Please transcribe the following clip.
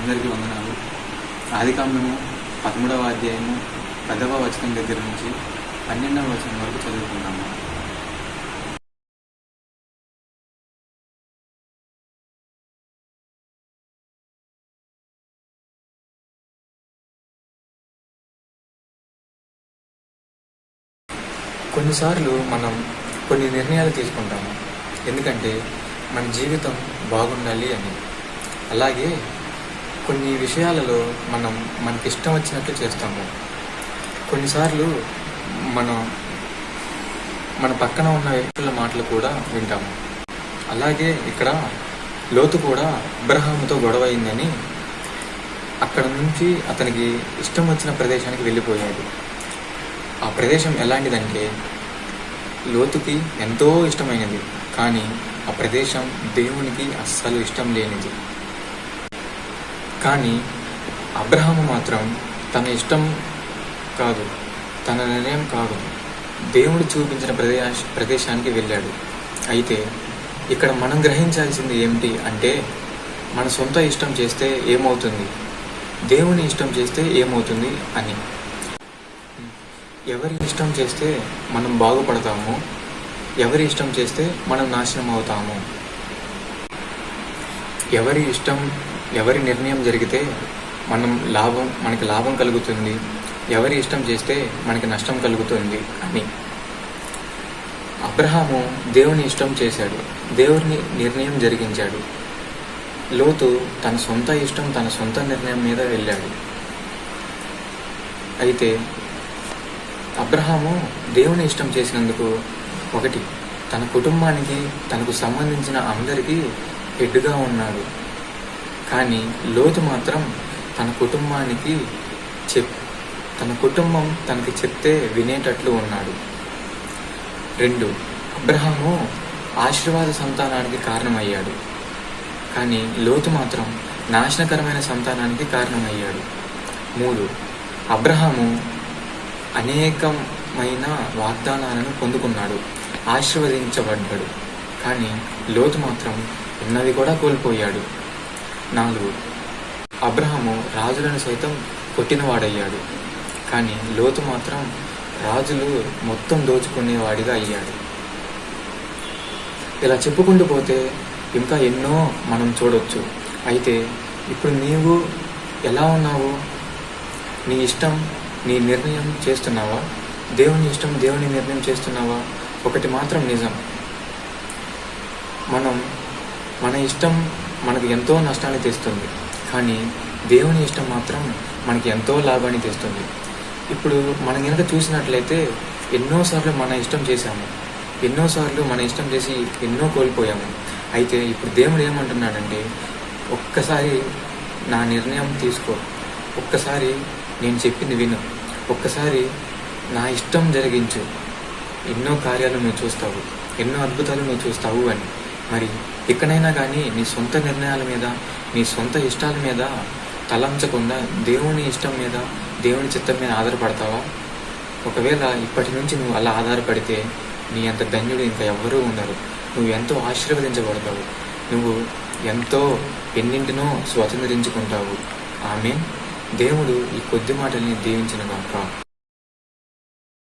అందరికీ వందనాలు. ఆదికాండము పదమూడవ అధ్యాయము పదవ వచనం దగ్గర నుంచి పన్నెండవ వచనం వరకు చదువుకున్నాము కొన్నిసార్లు మనం కొన్ని నిర్ణయాలు తీసుకుంటాము. ఎందుకంటే మన జీవితం బాగుండాలి అని. అలాగే కొన్ని విషయాలలో మనం మనకి ఇష్టం వచ్చినట్లు చేస్తాము. కొన్నిసార్లు మనం మన పక్కన ఉన్న వ్యక్తుల మాటలు కూడా వింటాము. అలాగే ఇక్కడ లోతు కూడా అబ్రహాముతో గొడవ అయిందని అక్కడ నుంచి అతనికి ఇష్టం వచ్చిన ప్రదేశానికి వెళ్ళిపోయాడు. ఆ ప్రదేశం ఎలాంటిదంటే లోతుకి ఎంతో ఇష్టమైనది కానీ ఆ ప్రదేశం దేవునికి అస్సలు ఇష్టం లేనిది. కానీ అబ్రహాము మాత్రం తన ఇష్టం కాదు తన నిర్ణయం కాదు. దేవుడు చూపించిన ప్రదేశ ప్రదేశానికి వెళ్ళాడు. అయితే ఇక్కడ మనం గ్రహించాల్సింది ఏమిటి అంటే మన సొంత ఇష్టం చేస్తే ఏమవుతుంది? దేవుని ఇష్టం చేస్తే ఏమవుతుంది అని. ఎవరి ఇష్టం చేస్తే మనం బాగుపడతాము ఎవరి ఇష్టం చేస్తే మనం నాశనం అవుతాము ఎవరి ఇష్టం ఎవరి నిర్ణయం జరిగితే మనం లాభం మనకి లాభం కలుగుతుంది. ఎవరి ఇష్టం చేస్తే మనకి నష్టం కలుగుతుంది అని. అబ్రహాము దేవుని ఇష్టం చేశాడు. దేవుని నిర్ణయం జరిగించాడు. లోతు తన సొంత ఇష్టం తన సొంత నిర్ణయం మీద వెళ్ళాడు. అయితే అబ్రహాము దేవుని ఇష్టం చేసినందుకు ఒకటి తన కుటుంబానికి తనకు సంబంధించిన అందరికీ హెడ్గా ఉన్నాడు? కానీ లోతు మాత్రం తన కుటుంబానికి చెప్ తన కుటుంబం తనకి చెప్తే వినేటట్లు ఉన్నాడు. రెండు అబ్రహాము ఆశీర్వాద సంతానానికి కారణమయ్యాడు. కానీ లోతు మాత్రం నాశనకరమైన సంతానానికి కారణమయ్యాడు. మూడు అబ్రహాము అనేకమైన వాగ్దానాలను పొందుకున్నాడు. ఆశీర్వదించబడ్డాడు. కానీ లోతు మాత్రం ఉన్నది కూడా కోల్పోయాడు. నాలుగు. అబ్రహము రాజులను సైతం కొట్టినవాడయ్యాడు. కానీ లోతు మాత్రం రాజులు మొత్తం దోచుకునేవాడిగా అయ్యాడు. ఇలా చెప్పుకుంటూ పోతే ఇంకా ఎన్నో మనం చూడొచ్చు. అయితే ఇప్పుడు నీవు ఎలా ఉన్నావు? నీ ఇష్టం నీ నిర్ణయం చేస్తున్నావా? దేవుని ఇష్టం దేవుని నిర్ణయం చేస్తున్నావా? ఒకటి మాత్రం నిజం. మనం మన ఇష్టం మనకు ఎంతో నష్టాన్ని తెస్తుంది. కానీ దేవుని ఇష్టం మాత్రం మనకి ఎంతో లాభాన్ని తెస్తుంది. ఇప్పుడు మనం కనుక చూసినట్లయితే ఎన్నోసార్లు మన ఇష్టం చేశాము. ఎన్నోసార్లు మన ఇష్టం చేసి ఎన్నో కోల్పోయాము. అయితే ఇప్పుడు దేవుడు ఏమంటున్నాడంటే ఒక్కసారి నా నిర్ణయం తీసుకో. ఒక్కసారి నేను చెప్పింది విను. ఒక్కసారి నా ఇష్టం జరిగించు. ఎన్నో కార్యాలు నువ్వు చూస్తావు. ఎన్నో అద్భుతాలు నువ్వు చూస్తావు అని. మరి ఎక్కడైనా కానీ నీ సొంత నిర్ణయాల మీద నీ సొంత ఇష్టాల మీద తలంచకుండా దేవుని ఇష్టం మీద దేవుని చిత్తం మీద ఆధారపడతావా? ఒకవేళ ఇప్పటి నుంచి నువ్వు అలా ఆధారపడితే నీ అంత ధన్యుడు ఇంకా ఎవ్వరూ ఉండరు. నువ్వు ఎంతో ఆశీర్వదించబడతావు. నువ్వు ఎంతో ఎన్నింటినో స్వతంత్రించుకుంటావు. ఆమె దేవుడు ఈ కొద్ది మాటల్ని దీవించిన కాక